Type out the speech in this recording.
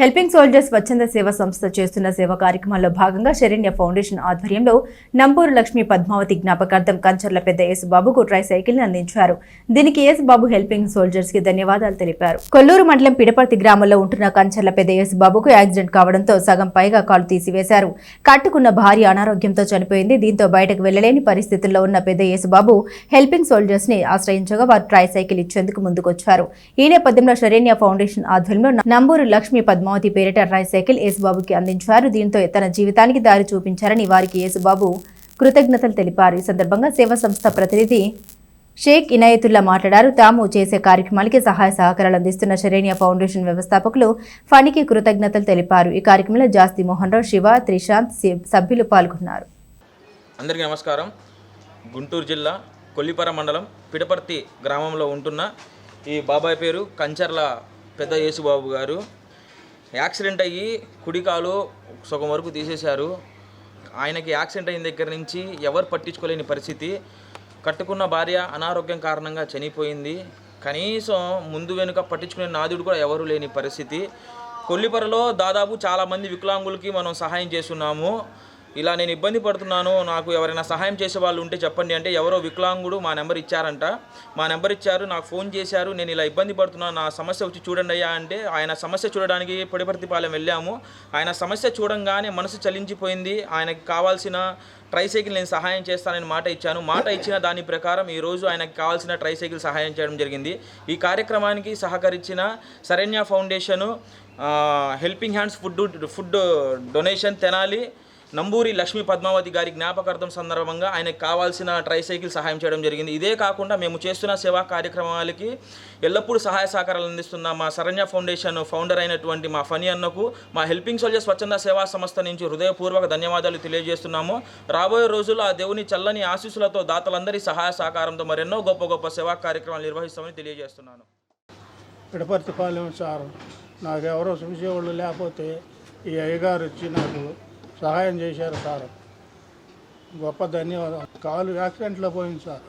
Helping soldiers స్వచ్ఛంద సేవ సంస్థ చేస్తున్న సేవా కార్యక్రమాల్లో భాగంగా శరణ్య ఫౌండేషన్ ఆధ్వర్యంలో నంబూరు లక్ష్మీ పద్మావతి జ్ఞాపకార్థం కంచర్ల పెద్ద యేసుబాబుకు ట్రై సైకిల్ అందించారు. దీనికి యేసుబాబు హెల్పింగ్ సోల్జర్స్కి ధన్యవాదాలు తెలిపారు. కొల్లూరు మండలం పిడపర్తి గ్రామంలో ఉంటున్న కంచర్ల పెద్ద యేసుబాబుకు యాక్సిడెంట్ కావడంతో సగం పైగా కాలు తీసివేశారు. కట్టుకున్న భార్య అనారోగ్యంతో చనిపోయింది. దీంతో బయటకు వెళ్ళలేని పరిస్థితుల్లో ఉన్న పెద్ద యేసుబాబు హెల్పింగ్ సోల్జర్స్ని ఆశ్రయించగా వారు ట్రై సైకిల్ ఇచ్చేందుకు ముందుకొచ్చారు. ఈ నేపథ్యంలో శరణ్య ఫౌండేషన్ ఆధ్వర్యంలో నంబూరు లక్ష్మీ మోతి పేరిట ట్రై సైకిల్ యేసుబాబుకి అందించారు. దీంతో తన జీవితానికి దారి చూపించారని వారికి యేసుబాబు కృతజ్ఞతలు తెలిపారు. ఈ సందర్భంగా సేవా సంస్థ ప్రతినిధి షేక్ ఇనాయతుల్లా మాట్లాడారు. తాము చేసే కార్యక్రమాలకి సహాయ సహకారాలు అందిస్తున్న శరేణియా ఫౌండేషన్ వ్యవస్థాపకులు ఫణికి కృతజ్ఞతలు తెలిపారు. ఈ కార్యక్రమంలో జాస్తి మోహన్ రావు శివ త్రిశాంత్ సభ్యులు పాల్గొన్నారు. అందరికీ నమస్కారం. గుంటూరు జిల్లా కొల్లిపర మండలం పిడపర్తి గ్రామంలో ఉంటున్న ఈ బాబాయ్ పేరు కంచర్ల పెద్ద యేసుబాబు గారు. యాక్సిడెంట్ అయ్యి కుడికాలు సగం వరకు తీసేశారు. ఆయనకి యాక్సిడెంట్ అయిన దగ్గర నుంచి ఎవరు పట్టించుకోలేని పరిస్థితి. కట్టుకున్న భార్య అనారోగ్యం కారణంగా చనిపోయింది. కనీసం ముందు వెనుక పట్టించుకునే నాదుడు కూడా ఎవరు లేని పరిస్థితి. కొల్లిపరలో దాదాపు చాలామంది వికలాంగులకి మనం సహాయం చేస్తున్నాము. ఇలా నేను ఇబ్బంది పడుతున్నాను నాకు ఎవరైనా సహాయం చేసే వాళ్ళు ఉంటే చెప్పండి అంటే ఎవరో వికలాంగుడు మా నెంబర్ ఇచ్చారంట. మా నెంబర్ ఇచ్చారు నాకు ఫోన్ చేశారు నేను ఇలా ఇబ్బంది పడుతున్నాను నా సమస్య వచ్చి చూడండి అయ్యా అంటే ఆయన సమస్య చూడడానికి పొడిపర్తిపాలెం వెళ్ళాము. ఆయన సమస్య చూడంగానే మనసు చలించిపోయింది ఆయనకి కావాల్సిన ట్రైసైకిల్ నేను సహాయం చేస్తానని మాట ఇచ్చాను. మాట ఇచ్చిన దాని ప్రకారం ఈరోజు ఆయనకు కావాల్సిన ట్రైసైకిల్ సహాయం చేయడం జరిగింది. ఈ కార్యక్రమానికి సహకరించిన Saranya foundation helping hands food food donation Tenali. Namburi Lakshmi Padmavathi గారి జ్ఞాపకార్థం సందర్భంగా ఆయనకు కావాల్సిన ట్రైసైకిల్ సహాయం చేయడం జరిగింది. ఇదే కాకుండా మేము చేస్తున్న సేవా కార్యక్రమాలకి ఎల్లప్పుడూ సహాయ సహకారాలు అందిస్తున్న మా శరణ్య ఫౌండేషన్ ఫౌండర్ అయినటువంటి మా ఫనీ అన్నకు మా హెల్పింగ్ సోల్జర్ స్వచ్ఛంద సేవా సంస్థ నుంచి హృదయపూర్వక ధన్యవాదాలు తెలియజేస్తున్నాము. రాబోయే రోజుల్లో ఆ దేవుని చల్లని ఆశీస్సులతో దాతలందరి సహాయ సహకారంతో మరెన్నో గొప్ప గొప్ప సేవా కార్యక్రమాలు నిర్వహిస్తామని తెలియజేస్తున్నాను. పిడపర్తిపాలెం సార్. నాకు ఎవరో చూసేవాళ్ళు లేకపోతే ఈ అయ్యగారు వచ్చి నాకు సహాయం చేశారు సార్. గొప్ప ధన్యవాదాలు కాలు యాక్సిడెంట్లో పోయింది సార్.